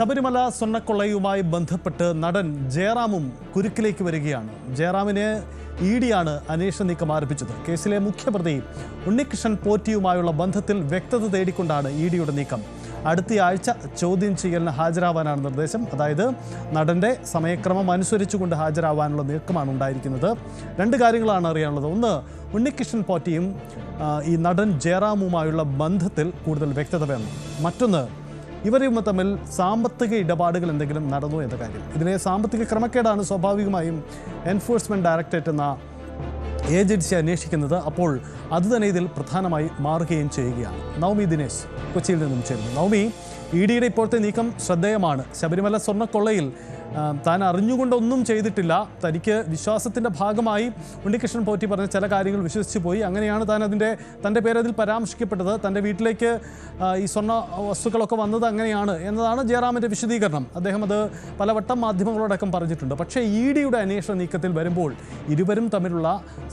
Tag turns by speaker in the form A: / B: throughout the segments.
A: ശബരിമല സ്വർണക്കൊള്ളയുമായി ബന്ധപ്പെട്ട് നടൻ ജയറാമും കുരുക്കിലേക്ക് വരികയാണ്. ജയറാമിനെ ഇ ഡിയാണ് അന്വേഷണ നീക്കം ആരംഭിച്ചത്. കേസിലെ മുഖ്യപ്രതി ഉണ്ണികൃഷ്ണൻ പോറ്റിയുമായുള്ള ബന്ധത്തിൽ വ്യക്തത തേടിക്കൊണ്ടാണ് ഇ ഡിയുടെ നീക്കം. അടുത്തയാഴ്ച ചോദ്യം ചെയ്യലിന് ഹാജരാവാനാണ് നിർദ്ദേശം. അതായത് നടന്റെ സമയക്രമം അനുസരിച്ചുകൊണ്ട് ഹാജരാവാനുള്ള നീക്കമാണ് ഉണ്ടായിരിക്കുന്നത്. രണ്ട് കാര്യങ്ങളാണ് അറിയാനുള്ളത്. ഒന്ന് ഉണ്ണികൃഷ്ണൻ പോറ്റിയും ഈ നടൻ ജയറാമുമായുള്ള ബന്ധത്തിൽ കൂടുതൽ വ്യക്തത വേണം. മറ്റൊന്ന് ഇവരും തമ്മിൽ സാമ്പത്തിക ഇടപാടുകൾ എന്തെങ്കിലും നടന്നു എന്ന കാര്യം. ഇതിലെ സാമ്പത്തിക ക്രമക്കേടാണ് സ്വാഭാവികമായും എൻഫോഴ്സ്മെന്റ് ഡയറക്ടറേറ്റ് എന്ന ഏജൻസി അന്വേഷിക്കുന്നത്. അപ്പോൾ അത് തന്നെ ഇതിൽ പ്രധാനമായി മാറുകയും ചെയ്യുകയാണ്. നവമി ദിനേശ് കൊച്ചിയിൽ നിന്നും ചേരുന്നു. നവമി ഇ ഡിയുടെ ഇപ്പോഴത്തെ നീക്കം ശ്രദ്ധേയമാണ്. ശബരിമല സ്വർണക്കൊള്ളയിൽ താൻ അറിഞ്ഞുകൊണ്ടൊന്നും ചെയ്തിട്ടില്ല. തനിക്ക് വിശ്വാസത്തിന്റെ ഭാഗമായി ഉണ്ണികൃഷ്ണൻ പോറ്റി പറഞ്ഞ ചില കാര്യങ്ങൾ വിശ്വസിച്ച് പോയി. അങ്ങനെയാണ് താൻ അതിന്റെ തന്റെ പേരതിൽ പരാമർശിക്കപ്പെട്ടത്. തന്റെ വീട്ടിലേക്ക് ഈ സ്വർണ വസ്തുക്കളൊക്കെ വന്നത് അങ്ങനെയാണ് എന്നതാണ് ജയറാമിന്റെ വിശദീകരണം. അദ്ദേഹം അത് പലവട്ടം മാധ്യമങ്ങളോടക്കം പറഞ്ഞിട്ടുണ്ട്. പക്ഷേ ഇ ഡിയുടെ അന്വേഷണ നീക്കത്തിൽ വരുമ്പോൾ ഇരുവരും തമ്മിലുള്ള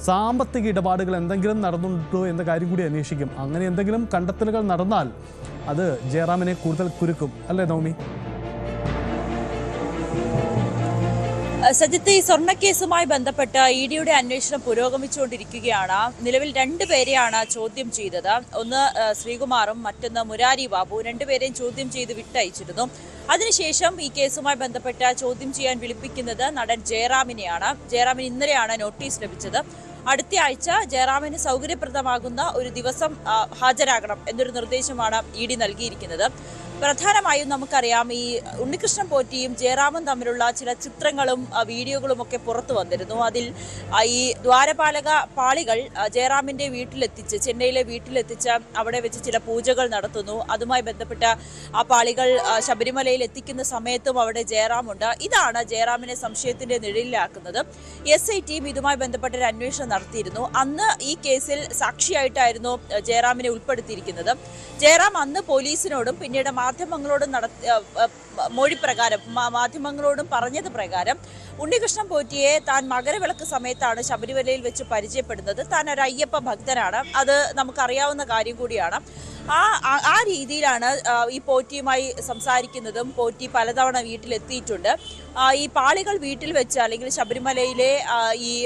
A: സാമ്പത്തിക ഇടപാടുകൾ എന്തെങ്കിലും നടന്നിട്ടുണ്ടോ എന്ന കാര്യം കൂടി അന്വേഷിക്കും. അങ്ങനെ എന്തെങ്കിലും കണ്ടെത്തലുകൾ നടന്നാൽ അത് ജയറാമിനെ കൂടുതൽ കുരുക്കും. അല്ലേ നവമി?
B: സജിത്ത് ഈ സ്വർണക്കേസുമായി ബന്ധപ്പെട്ട് ഇ ഡിയുടെ അന്വേഷണം പുരോഗമിച്ചുകൊണ്ടിരിക്കുകയാണ്. നിലവിൽ രണ്ടുപേരെയാണ് ചോദ്യം ചെയ്തത്. ഒന്ന് ശ്രീകുമാറും മറ്റൊന്ന് മുരാരി ബാബു. രണ്ടുപേരെയും ചോദ്യം ചെയ്ത് വിട്ടയച്ചിരുന്നു. അതിനുശേഷം ഈ കേസുമായി ബന്ധപ്പെട്ട് ചോദ്യം ചെയ്യാൻ വിളിപ്പിക്കുന്നത് നടൻ ജയറാമിനെയാണ്. ജയറാമിന് ഇന്നലെയാണ് നോട്ടീസ് ലഭിച്ചത്. അടുത്ത ആഴ്ച ജയറാമിന് സൗകര്യപ്രദമാകുന്ന ഒരു ദിവസം ഹാജരാകണം എന്നൊരു നിർദ്ദേശമാണ് ഇ ഡി നൽകിയിരിക്കുന്നത്. പ്രധാനമായും നമുക്കറിയാം ഈ ഉണ്ണികൃഷ്ണൻ പോറ്റിയും ജയറാമും തമ്മിലുള്ള ചില ചിത്രങ്ങളും വീഡിയോകളും ഒക്കെ പുറത്തു വന്നിരുന്നു. അതിൽ ഈ ദ്വാരപാലക പാളികൾ ജയറാമിന്റെ വീട്ടിലെത്തിച്ച് ചെന്നൈയിലെ വീട്ടിലെത്തിച്ച് അവിടെ വെച്ച് ചില പൂജകൾ നടത്തുന്നു. അതുമായി ബന്ധപ്പെട്ട ആ പാളികൾ ശബരിമലയിൽ എത്തിക്കുന്ന സമയത്തും അവിടെ ജയറാമുണ്ട്. ഇതാണ് ജയറാമിനെ സംശയത്തിന്റെ നിഴലിലാക്കുന്നത്. എസ് ഐ ടിയും ഇതുമായി ബന്ധപ്പെട്ട ഒരു അന്വേഷണം നടത്തിയിരുന്നു. അന്ന് ഈ കേസിൽ സാക്ഷിയായിട്ടായിരുന്നു ജയറാമിനെ ഉൾപ്പെടുത്തിയിരിക്കുന്നത്. ജയറാം അന്ന് പോലീസിനോടും പിന്നീട് മാധ്യമങ്ങളോടും നട മൊഴി പ്രകാരം മാധ്യമങ്ങളോടും പറഞ്ഞത് പ്രകാരം ഉണ്ണികൃഷ്ണൻ പോറ്റിയെ താൻ മകരവിളക്ക് സമയത്താണ് ശബരിമലയിൽ വെച്ച് പരിചയപ്പെടുന്നത്. താൻ ഒരു അയ്യപ്പ ഭക്തനാണ്. അത് നമുക്കറിയാവുന്ന കാര്യം കൂടിയാണ്. ആ ആ- രീതിയിലാണ് ഈ പോറ്റിയുമായി സംസാരിക്കുന്നതും പോറ്റി പലതവണ വീട്ടിലെത്തിയിട്ടുണ്ട്. ഈ പാളികൾ വീട്ടിൽ വെച്ച് അല്ലെങ്കിൽ ശബരിമലയിലെ ഈ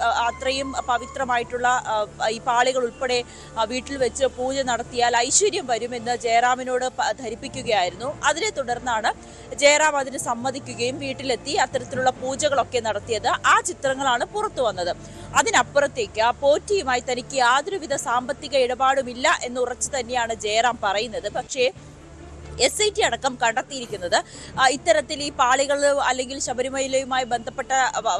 B: അത്രയും പവിത്രമായിട്ടുള്ള ഈ പാളികൾ ഉൾപ്പെടെ വീട്ടിൽ വെച്ച് പൂജ നടത്തിയാൽ ഐശ്വര്യം വരുമെന്ന് ജയറാമിനോട് ധരിപ്പിക്കുകയായിരുന്നു. അതിനെ തുടർന്നാണ് ജയറാം അതിന് സമ്മതിക്കുകയും വീട്ടിലെത്തി. അത്തരത്തിലുള്ള പൂജകളൊക്കെ നടത്തിയത് ആ ചിത്രങ്ങളാണ് പുറത്തു വന്നത്. അതിനപ്പുറത്തേക്ക് ആ പോറ്റിയുമായി തനിക്ക് യാതൊരുവിധ സാമ്പത്തിക ഇടപാടുമില്ല എന്ന് ഉറച്ചു തന്നെയാണ് ജയറാം പറയുന്നത്. പക്ഷേ എസ് ഐ ടി അടക്കം കണ്ടെത്തിയിരിക്കുന്നത്. ഇത്തരത്തിൽ ഈ പാളികൾ അല്ലെങ്കിൽ ശബരിമലയുമായി ബന്ധപ്പെട്ട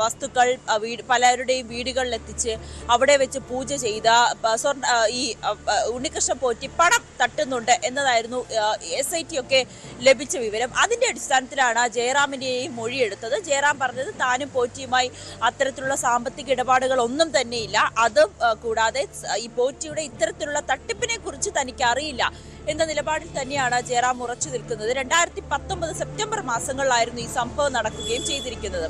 B: വസ്തുക്കൾ വീട് പലരുടെയും വീടുകളിൽ എത്തിച്ച് അവിടെ വെച്ച് പൂജ ചെയ്ത സ്വർണ ഈ ഉണ്ണികൃഷ്ണ പോറ്റി പണം തട്ടുന്നുണ്ട് എന്നതായിരുന്നു എസ് ഐ ടി ഒക്കെ ലഭിച്ച വിവരം. അതിന്റെ അടിസ്ഥാനത്തിലാണ് ജയറാമിന്റെയും മൊഴിയെടുത്തത് ജയറാം പറഞ്ഞത് താനും പോറ്റിയുമായി അത്തരത്തിലുള്ള സാമ്പത്തിക ഇടപാടുകൾ ഒന്നും തന്നെയില്ല. അതും കൂടാതെ ഈ പോറ്റിയുടെ ഇത്തരത്തിലുള്ള തട്ടിപ്പിനെ കുറിച്ച് തനിക്ക് അറിയില്ല. എന്ന നിലപാടിൽ തന്നെയാണ് ജയറാം ഉറച്ചു നിൽക്കുന്നത്. രണ്ടായിരത്തി പത്തൊമ്പത് സെപ്റ്റംബർ മാസങ്ങളിലായിരുന്നു ഈ സംഭവം നടക്കുകയും ചെയ്തിരിക്കുന്നത്.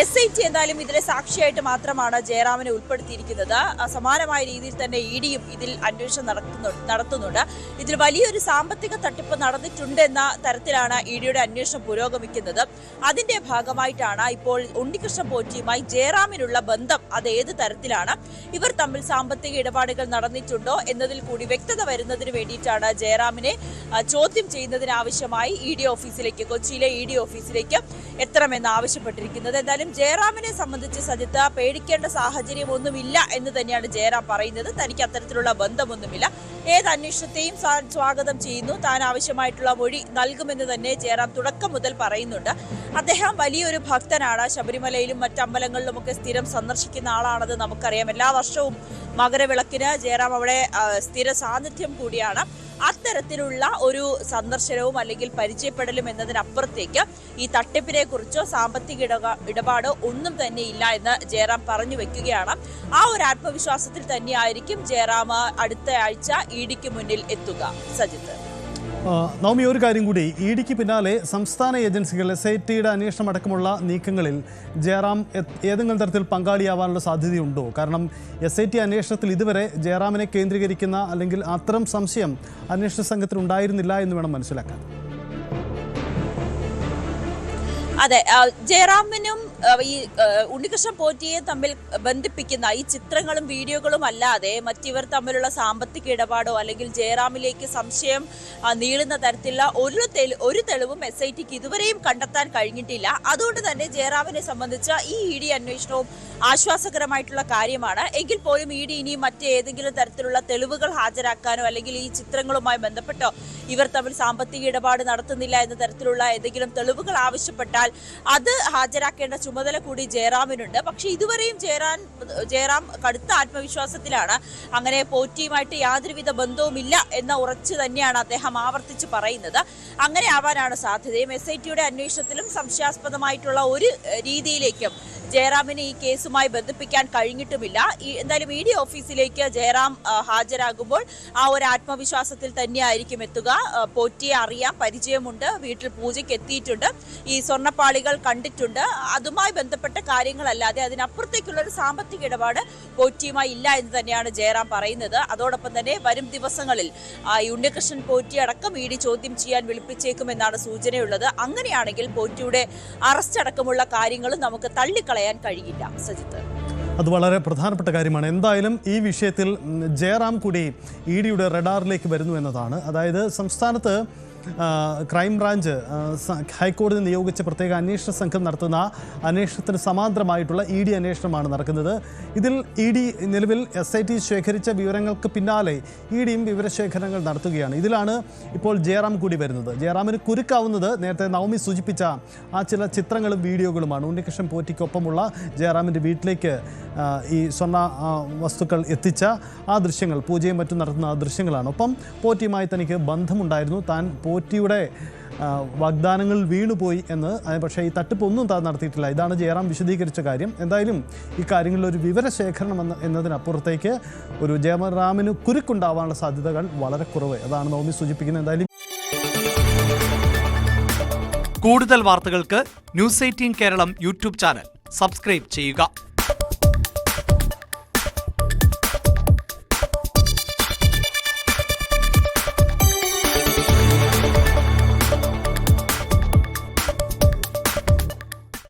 B: എസ് ഐ ടി എന്തായാലും ഇതിലെ സാക്ഷിയായിട്ട് മാത്രമാണ് ജയറാമിനെ ഉൾപ്പെടുത്തിയിരിക്കുന്നത്. സമാനമായ രീതിയിൽ തന്നെ ഇ ഡിയും ഇതിൽ അന്വേഷണം നടത്തുന്നു നടത്തുന്നുണ്ട്. ഇതിൽ വലിയൊരു സാമ്പത്തിക തട്ടിപ്പ് നടന്നിട്ടുണ്ട് എന്ന തരത്തിലാണ് ഇ ഡിയുടെ അന്വേഷണം പുരോഗമിക്കുന്നത്. അതിന്റെ ഭാഗമായിട്ടാണ് ഇപ്പോൾ ഉണ്ണികൃഷ്ണ പോറ്റിയുമായി ജയറാമിനുള്ള ബന്ധം അത് ഏത് തരത്തിലാണ്? ഇവർ തമ്മിൽ സാമ്പത്തിക ഇടപാടുകൾ നടന്നിട്ടുണ്ടോ എന്നതിൽ കൂടി വ്യക്തത വരുന്നതിന് വേണ്ടിയിട്ടാണ് ജയറാമിനെ ചോദ്യം ചെയ്യുന്നതിനാവശ്യമായി ഇ ഡി ഓഫീസിലേക്ക് കൊച്ചിയിലെ ഇ ഡി ഓഫീസിലേക്ക് എത്തണമെന്ന് ആവശ്യപ്പെട്ടിരിക്കുന്നത്. എന്തായാലും ജയറാമിനെ സംബന്ധിച്ച് സജിത്ത് പേടിക്കേണ്ട സാഹചര്യം ഒന്നുമില്ല എന്ന് തന്നെയാണ് ജയറാം പറയുന്നത്. തനിക്ക് അത്തരത്തിലുള്ള ബന്ധമൊന്നുമില്ല. ഏത് അന്വേഷണത്തെയും സ്വാഗതം ചെയ്യുന്നു. താൻ ആവശ്യമായിട്ടുള്ള മൊഴി നൽകുമെന്ന് തന്നെ ജയറാം തുടക്കം മുതൽ പറയുന്നുണ്ട്. അദ്ദേഹം വലിയൊരു ഭക്തനാണ്. ശബരിമലയിലും മറ്റ് അമ്പലങ്ങളിലുമൊക്കെ സ്ഥിരം സന്ദർശിക്കുന്ന ആളാണെന്ന് നമുക്കറിയാം. എല്ലാ വർഷവും മകരവിളക്കിന് ജയറാം അവിടെ സ്ഥിര സാന്നിധ്യം കൂടിയാണ്. അത്തരത്തിലുള്ള ഒരു സന്ദർശനവും അല്ലെങ്കിൽ പരിചയപ്പെടലും എന്നതിനപ്പുറത്തേക്ക് ഈ തട്ടിപ്പിനെ കുറിച്ചോ സാമ്പത്തിക ഇടപാടോ ഒന്നും തന്നെ ഇല്ല എന്ന് ജയറാം പറഞ്ഞു വെക്കുകയാണ്. ആ ഒരു ആത്മവിശ്വാസത്തിൽ തന്നെയായിരിക്കും ജയറാം അടുത്ത ആഴ്ച ഇ ഡിക്ക് മുന്നിൽ എത്തുക. സജിത്ത്.
A: നവമി ഒരു കാര്യം കൂടി. ഇ ഡിക്ക് പിന്നാലെ സംസ്ഥാന ഏജൻസികൾ എസ് ഐ ടിയുടെ അന്വേഷണം അടക്കമുള്ള നീക്കങ്ങളിൽ ജയറാം ഏതെങ്കിലും തരത്തിൽ പങ്കാളിയാവാനുള്ള സാധ്യതയുണ്ടോ? കാരണം എസ് ഐ ടി അന്വേഷണത്തിൽ ഇതുവരെ ജയറാമിനെ കേന്ദ്രീകരിക്കുന്ന അല്ലെങ്കിൽ അത്തരം സംശയം അന്വേഷണ സംഘത്തിൽ ഉണ്ടായിരുന്നില്ല എന്ന് വേണം മനസ്സിലാക്കാൻ.
B: അതെ ജയറാമിനും ഈ ഉണ്ണികൃഷ്ണൻ പോറ്റിയെ തമ്മിൽ ബന്ധിപ്പിക്കുന്ന ഈ ചിത്രങ്ങളും വീഡിയോകളും അല്ലാതെ മറ്റിവർ തമ്മിലുള്ള സാമ്പത്തിക ഇടപാടോ അല്ലെങ്കിൽ ജയറാമിലേക്ക് സംശയം നീളുന്ന തരത്തിലുള്ള ഒരു ഒരു തെളിവും എസ് ഐ ടിക്ക് ഇതുവരെയും കണ്ടെത്താൻ കഴിഞ്ഞിട്ടില്ല. അതുകൊണ്ട് തന്നെ ജയറാമിനെ സംബന്ധിച്ച ഈ ഇ ഡി അന്വേഷണവും ആശ്വാസകരമായിട്ടുള്ള കാര്യമാണ്. എങ്കിൽ പോലും ഇ ഡി ഇനി മറ്റേതെങ്കിലും തരത്തിലുള്ള തെളിവുകൾ ഹാജരാക്കാനോ അല്ലെങ്കിൽ ഈ ചിത്രങ്ങളുമായി ബന്ധപ്പെട്ടോ ഇവർ തമ്മിൽ സാമ്പത്തിക ഇടപാട് നടത്തുന്നില്ല എന്ന തരത്തിലുള്ള ഏതെങ്കിലും തെളിവുകൾ ആവശ്യപ്പെട്ടാൽ അത് ഹാജരാക്കേണ്ട ചുമതല കൂടി ജയറാമിനുണ്ട്. പക്ഷെ ഇതുവരെയും ജയറാം ജയറാം കടുത്ത ആത്മവിശ്വാസത്തിലാണ്. അങ്ങനെ പോറ്റിയുമായിട്ട് യാതൊരുവിധ ബന്ധവുമില്ല എന്ന ഉറച്ചു തന്നെയാണ് അദ്ദേഹം ആവർത്തിച്ച് പറയുന്നത്. അങ്ങനെ ആവാനാണ് സാധ്യതയും എസ് ഐ ടിയുടെ അന്വേഷണത്തിലും സംശയാസ്പദമായിട്ടുള്ള ഒരു രീതിയിലേക്കും ജയറാമിനെ ഈ കേസുമായി ബന്ധിപ്പിക്കാൻ കഴിഞ്ഞിട്ടുമില്ല. എന്തായാലും ഇ ഡി ഓഫീസിലേക്ക് ജയറാം ഹാജരാകുമ്പോൾ ആ ഒരു ആത്മവിശ്വാസത്തിൽ തന്നെയായിരിക്കും എത്തുക. പോറ്റിയെ അറിയാം പരിചയമുണ്ട് വീട്ടിൽ പൂജയ്ക്ക് എത്തിയിട്ടുണ്ട്. ഈ സ്വർണപ്പാളികൾ കണ്ടിട്ടുണ്ട്. അതുമായി ബന്ധപ്പെട്ട കാര്യങ്ങളല്ലാതെ അതിനപ്പുറത്തേക്കുള്ള ഒരു സാമ്പത്തിക ഇടപാട് പോറ്റിയുമായി ഇല്ല എന്ന് തന്നെയാണ് ജയറാം പറയുന്നത്. അതോടൊപ്പം തന്നെ വരും ദിവസങ്ങളിൽ ഈ ഉണ്ണികൃഷ്ണൻ പോറ്റി അടക്കം ഇ ഡി ചോദ്യം ചെയ്യാൻ വിളിപ്പിച്ചേക്കുമെന്നാണ് സൂചനയുള്ളത്. അങ്ങനെയാണെങ്കിൽ പോറ്റിയുടെ അറസ്റ്റ് അടക്കമുള്ള കാര്യങ്ങളും നമുക്ക് തള്ളിക്കളയാൻ കഴിയില്ല സജിത്ത്.
A: അത് വളരെ പ്രധാനപ്പെട്ട കാര്യമാണ്. എന്തായാലും ഈ വിഷയത്തിൽ ജയറാം കൂടി ഇ ഡിയുടെ റഡാറിലേക്ക് വരുന്നു എന്നതാണ്. അതായത് സംസ്ഥാനത്ത് ക്രൈംബ്രാഞ്ച് ബ്രാഞ്ച് ഹൈക്കോടതി നിയോഗിച്ച പ്രത്യേക അന്വേഷണ സംഘം നടത്തുന്ന അന്വേഷണത്തിന് സമാന്തരമായിട്ടുള്ള ഇ ഡി അന്വേഷണമാണ് നടക്കുന്നത്. ഇതിൽ ഇ ഡി നിലവിൽ എസ് ഐ ടി ശേഖരിച്ച വിവരങ്ങൾക്ക് പിന്നാലെ ഇ ഡിയും വിവരശേഖരണങ്ങൾ നടത്തുകയാണ്. ഇതിലാണ് ഇപ്പോൾ ജയറാം കൂടി വരുന്നത്. ജയറാമിന് കുരുക്കാവുന്നത് നേരത്തെ നവമി സൂചിപ്പിച്ച ആ ചില ചിത്രങ്ങളും വീഡിയോകളുമാണ്. ഉണ്ണികൃഷ്ണൻ പോറ്റിക്കൊപ്പമുള്ള ജയറാമിന്റെ വീട്ടിലേക്ക് ഈ സ്വർണ വസ്തുക്കൾ എത്തിച്ച ആ ദൃശ്യങ്ങൾ പൂജയും മറ്റും നടത്തുന്ന ആ ദൃശ്യങ്ങളാണ്. ഒപ്പം പോറ്റിയുമായി തനിക്ക് ബന്ധമുണ്ടായിരുന്നു. താൻ പോറ്റിയുടെ വാഗ്ദാനങ്ങൾ വീണുപോയി എന്ന് പക്ഷേ ഈ തട്ടിപ്പൊന്നും താൻ നടത്തിയിട്ടില്ല. ഇതാണ് ജയറാം വിശദീകരിച്ച കാര്യം. എന്തായാലും ഈ കാര്യങ്ങളിൽ ഒരു വിവരശേഖരണം എന്ന എന്നതിനപ്പുറത്തേക്ക് ഒരു ജയറാമിന് കുരുക്കുണ്ടാവാനുള്ള സാധ്യതകൾ വളരെ കുറവ്. അതാണ് നവമി സൂചിപ്പിക്കുന്നത്. എന്തായാലും
C: കൂടുതൽ വാർത്തകൾക്ക് news eighteen Keralam YouTube channel. Subscribe ചെയ്യുക.